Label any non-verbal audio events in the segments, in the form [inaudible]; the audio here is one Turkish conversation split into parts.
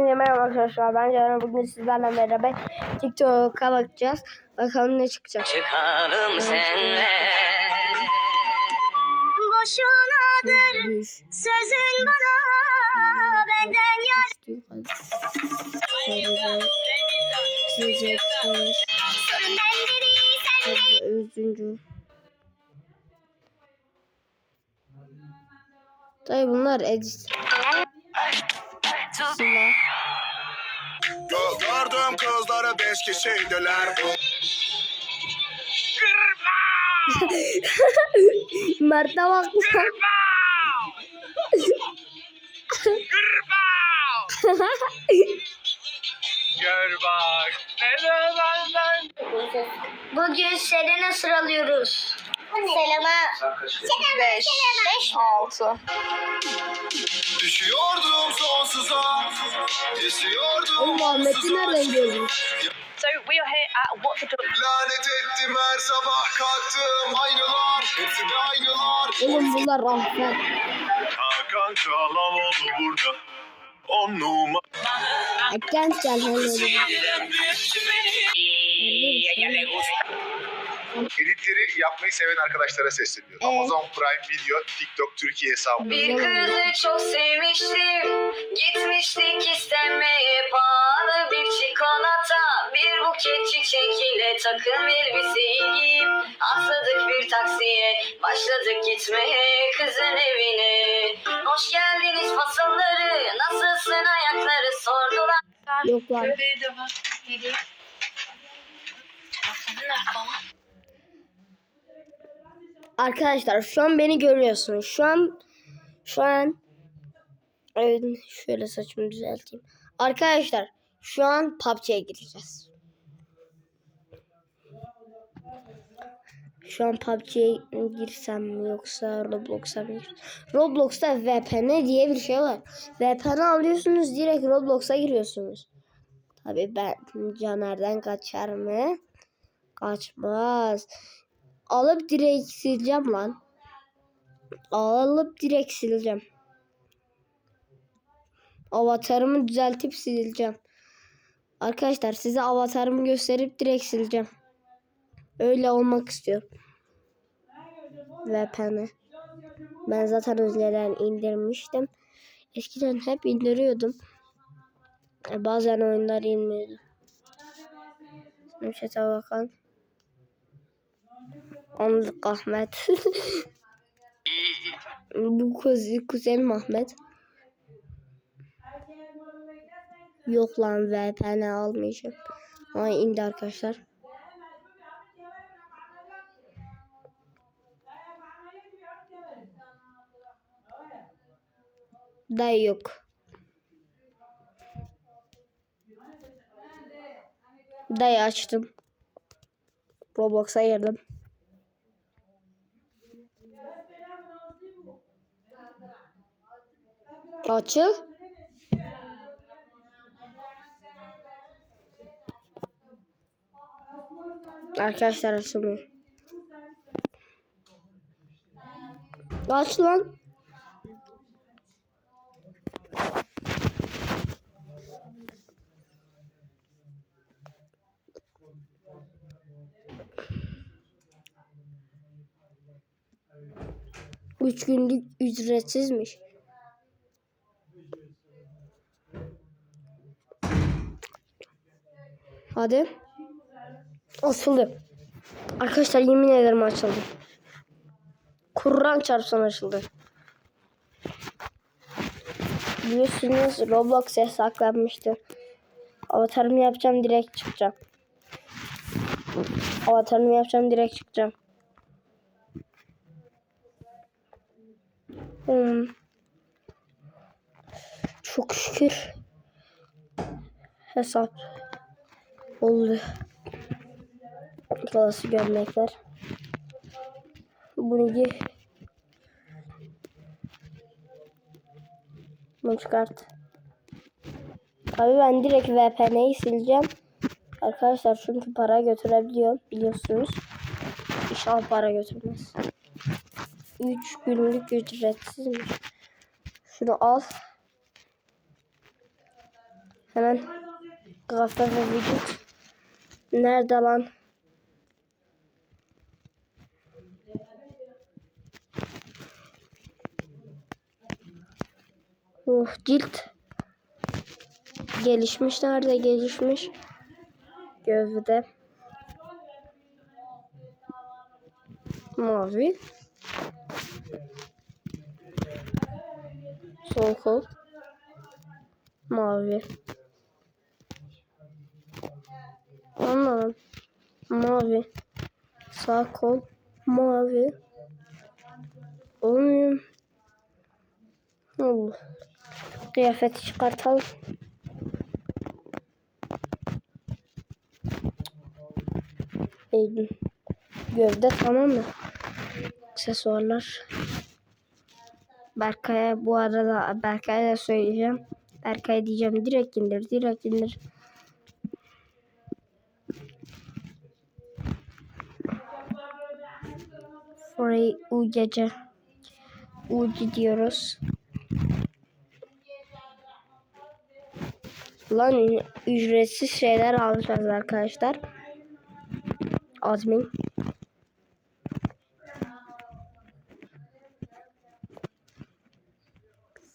Şimdi merhaba arkadaşlar. Ben Ceren. Bugün sizlerle beraber TikTok'a bakacağız. Bakalım ne çıkacak. Çıkalım senle. Boşunadır sözün bana benden yar. Sorun sen de Üzüncü. Dayı bunlar edit. Sıla. Gö- Gördüğüm kızları beş kişiydiler. [laughs] Mert'e bak. Gör bak neler benden Bugün Selena sıralıyoruz. Selena. Beş. Beş mi? Altı Düşüyordum sonsuza. Oğlum Muhammed'i nereden gördün? So we are here at What the Dog Lanet ettim her sabah kalktım aynalar. Hepsi de aynalar. Oğlum bunlar rahmet. Hakan Çağlamoğlu burada. On numara. Genç gel Editleri yapmayı seven arkadaşlara sesleniyorum. Evet. Amazon Prime Video, TikTok Türkiye hesabı. Bir kızı çok sevmiştim. Gitmiştik istemeye Pahalı bir çikolata. Bir buket çiçek ile Takım elbiseyi giyip Atladık bir taksiye. Başladık gitmeye kızın evine. Hoş geldiniz fasılları Nasılsın ayakları sordular. Yok lan. Bebeği de var. Geliyor Arkadaşlar şu an beni görüyorsunuz. Şu an şu an evet, şöyle saçımı düzelteyim. Arkadaşlar şu an PUBG'ye gireceğiz. Şu an PUBG'ye girsem mi yoksa Roblox'a mı? Roblox'ta VPN diye bir şey var. VPN alıyorsunuz direkt Roblox'a giriyorsunuz. Tabii ben Caner'den kaçar mı? Kaçmaz. Alıp direkt sileceğim lan. Alıp direkt sileceğim. Avatarımı düzeltip sileceğim. Arkadaşlar size avatarımı gösterip direkt sileceğim. Öyle olmak istiyorum. VPN. Ben zaten önceden indirmiştim. Eskiden hep indiriyordum. E, Bazen oyunlar inmiyordu. Chat'e bakalım. Anlık Ahmet. [laughs] Bu kuzen, kuzenim Ahmet. Yok lan VPN almayacağım. Ay indi arkadaşlar. Dayı yok. Dayı açtım. Roblox'a girdim. Açıl. Arkadaşlar açılmıyor. Aç lan. Üç günlük ücretsizmiş. Hadi. Açıldı. Arkadaşlar yemin ederim açıldı. Kur'an çarpsın açıldı. Biliyorsunuz Roblox yasaklanmıştı. Avatarımı yapacağım direkt çıkacağım. Avatarımı yapacağım direkt çıkacağım. Hmm. Çok şükür hesap oldu. Kalası gömlekler. Bunu giy. Bunu çıkart. Tabii ben direkt VPN'yi sileceğim. Arkadaşlar çünkü para götürebiliyor biliyorsunuz. İnşallah para götürmez. 3 günlük ücretsizmiş. Şunu al. Hemen kafa ve vücut. Nerede lan? Oh cilt. Gelişmiş nerede gelişmiş? Gövde. Mavi. Sol kol. Mavi. Anladım. Mavi. Sağ kol. Mavi. Olmuyor. Allah. Kıyafeti çıkartalım. Eğilim. Gövde tamam mı? Aksesuarlar. Berkay'a bu arada Berkay'a da söyleyeceğim. Berkay diyeceğim direkt indir direkt indir. Free U gece. Ucu diyoruz. Lan ücretsiz şeyler alacağız arkadaşlar. Admin.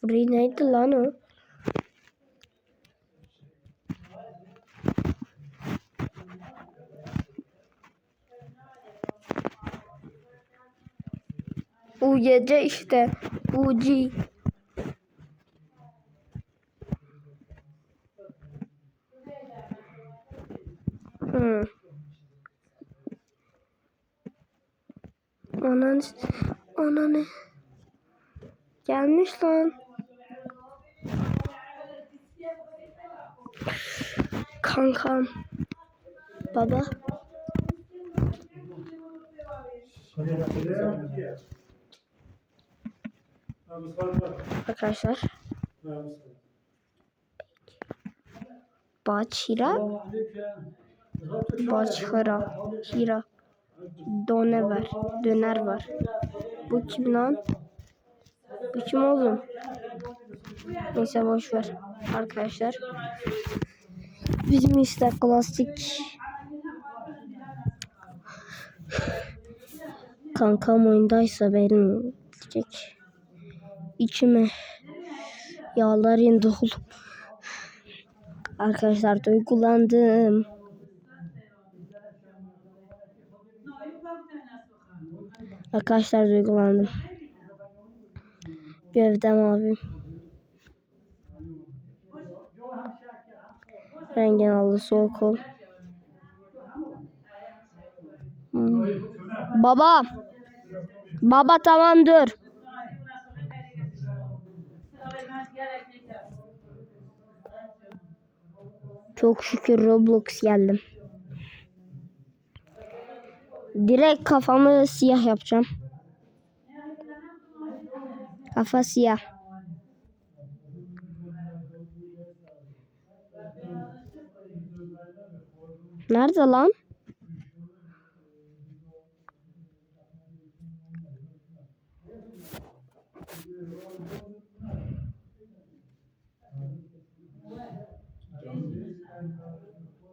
Free neydi lan o? UYC işte. UG. Hmm. Anan, ananı. Gelmiş lan. Kankam. Baba. Arkadaşlar. Baç Hira. Baç Hira. Hira. Done var. Döner var. Bu kim lan? Bu kim oğlum? Neyse boş ver arkadaşlar. Bizim işte klasik kankam oyundaysa benim diyecek içime yağlar indi oğlum. Arkadaşlar duygulandım. Arkadaşlar duygulandım. Gövdem abi. Rengin aldı sol kol. Hmm. Baba. Baba tamam dur. Çok şükür Roblox geldim. Direkt kafamı siyah yapacağım. Kafa siyah. Nerede lan?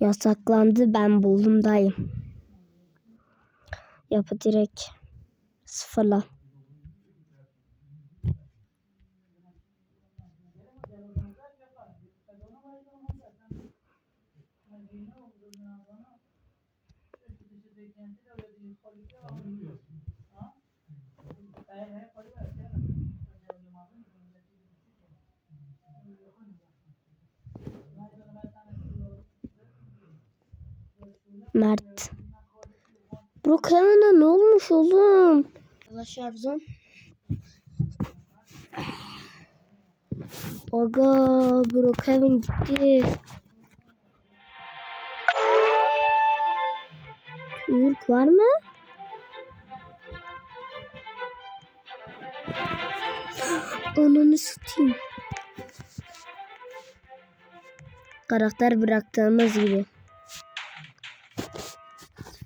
Yasaklandı ben buldum dayım. Yapı direkt sıfırla. Mert. Brookhaven'a ne olmuş oğlum? Allah şarjım. Aga Brookhaven gitti. Türk var mı? Ananı satayım. Karakter bıraktığımız gibi.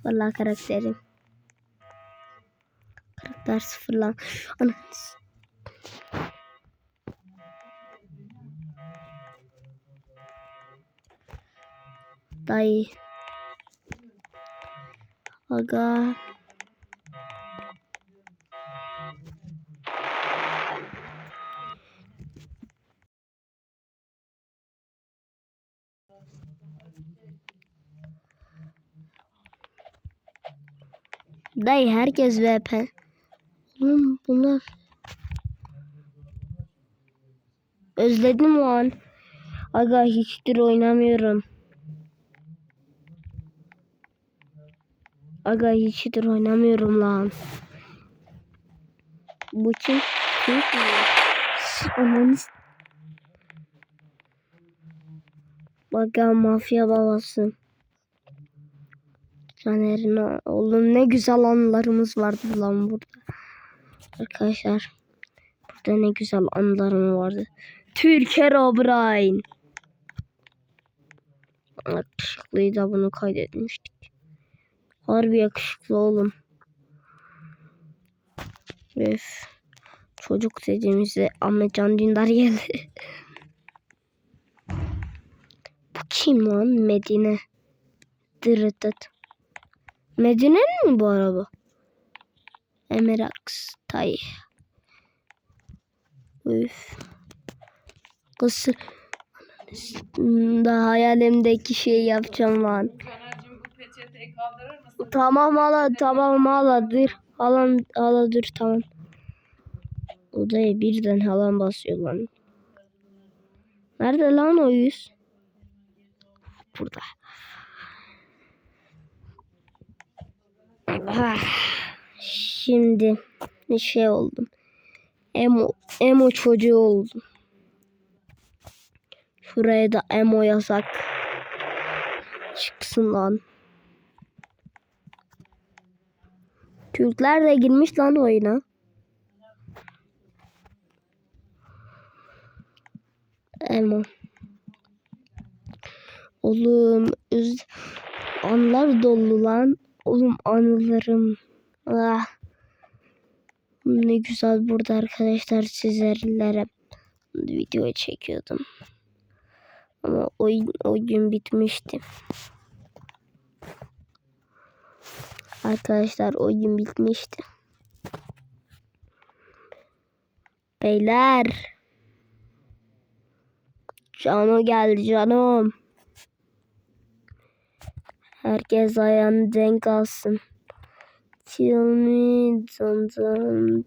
Sıfırla karakterim. Karakter sıfırla. Ananı s- Dayı. Aga. Dayı herkes VP. Oğlum bunlar. Özledim o an. Aga hiçtir oynamıyorum. Aga hiçtir oynamıyorum lan. Bu kim? Kim? Ananı mafya babası. Caner'in oğlum ne güzel anılarımız vardı lan burada. Arkadaşlar burada ne güzel anılarım vardı. Türker O'Brien. Yakışıklıydı bunu kaydetmiştik. Harbi yakışıklı oğlum. Öf. Çocuk dediğimizde Ahmet Can Dündar geldi. [laughs] Bu kim lan? Medine. Dırıtıt. Medine'nin mi bu araba? Emirax Tay. Üf. Kısır. Da hayalimdeki şeyi yapacağım lan. Tamam hala tamam hala dur. Halan hala dur tamam. Odaya birden halan basıyor lan. Nerede lan o yüz? Burada. Ah, Şimdi bir şey oldum. Emo, emo çocuğu oldum. Şuraya da emo yasak. Çıksın lan. Türkler de girmiş lan oyuna. Emo. Oğlum üz anlar dolu lan. Oğlum anılarım. Ah. Ne güzel burada arkadaşlar sizlerle video çekiyordum. Ama oyun, oyun bitmişti. Arkadaşlar oyun bitmişti. Beyler. Cano geldi canım. Herkes ayağını denk alsın. Tell me dun dun.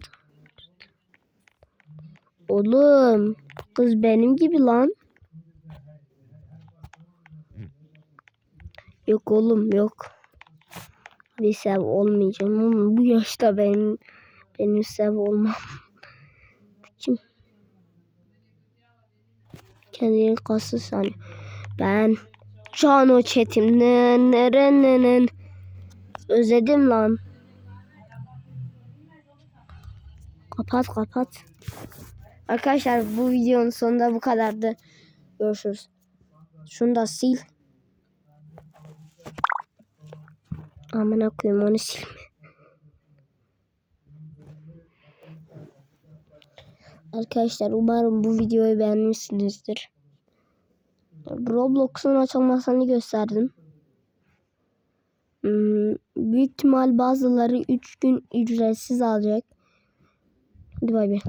Oğlum kız benim gibi lan. Yok oğlum yok. Bir sev olmayacağım oğlum. Bu yaşta benim benim sev olmam. Kim? Kendini kası sanıyor. Ben Cano Çetim. Nın nırın nın. Özledim lan. Kapat kapat. Arkadaşlar bu videonun sonunda bu kadardı. Görüşürüz. Şunu da sil. Amına koyayım onu silme. Arkadaşlar umarım bu videoyu beğenmişsinizdir. Roblox'un açılmasını gösterdim. Hmm, büyük ihtimal bazıları 3 gün ücretsiz alacak. Hadi bay bay.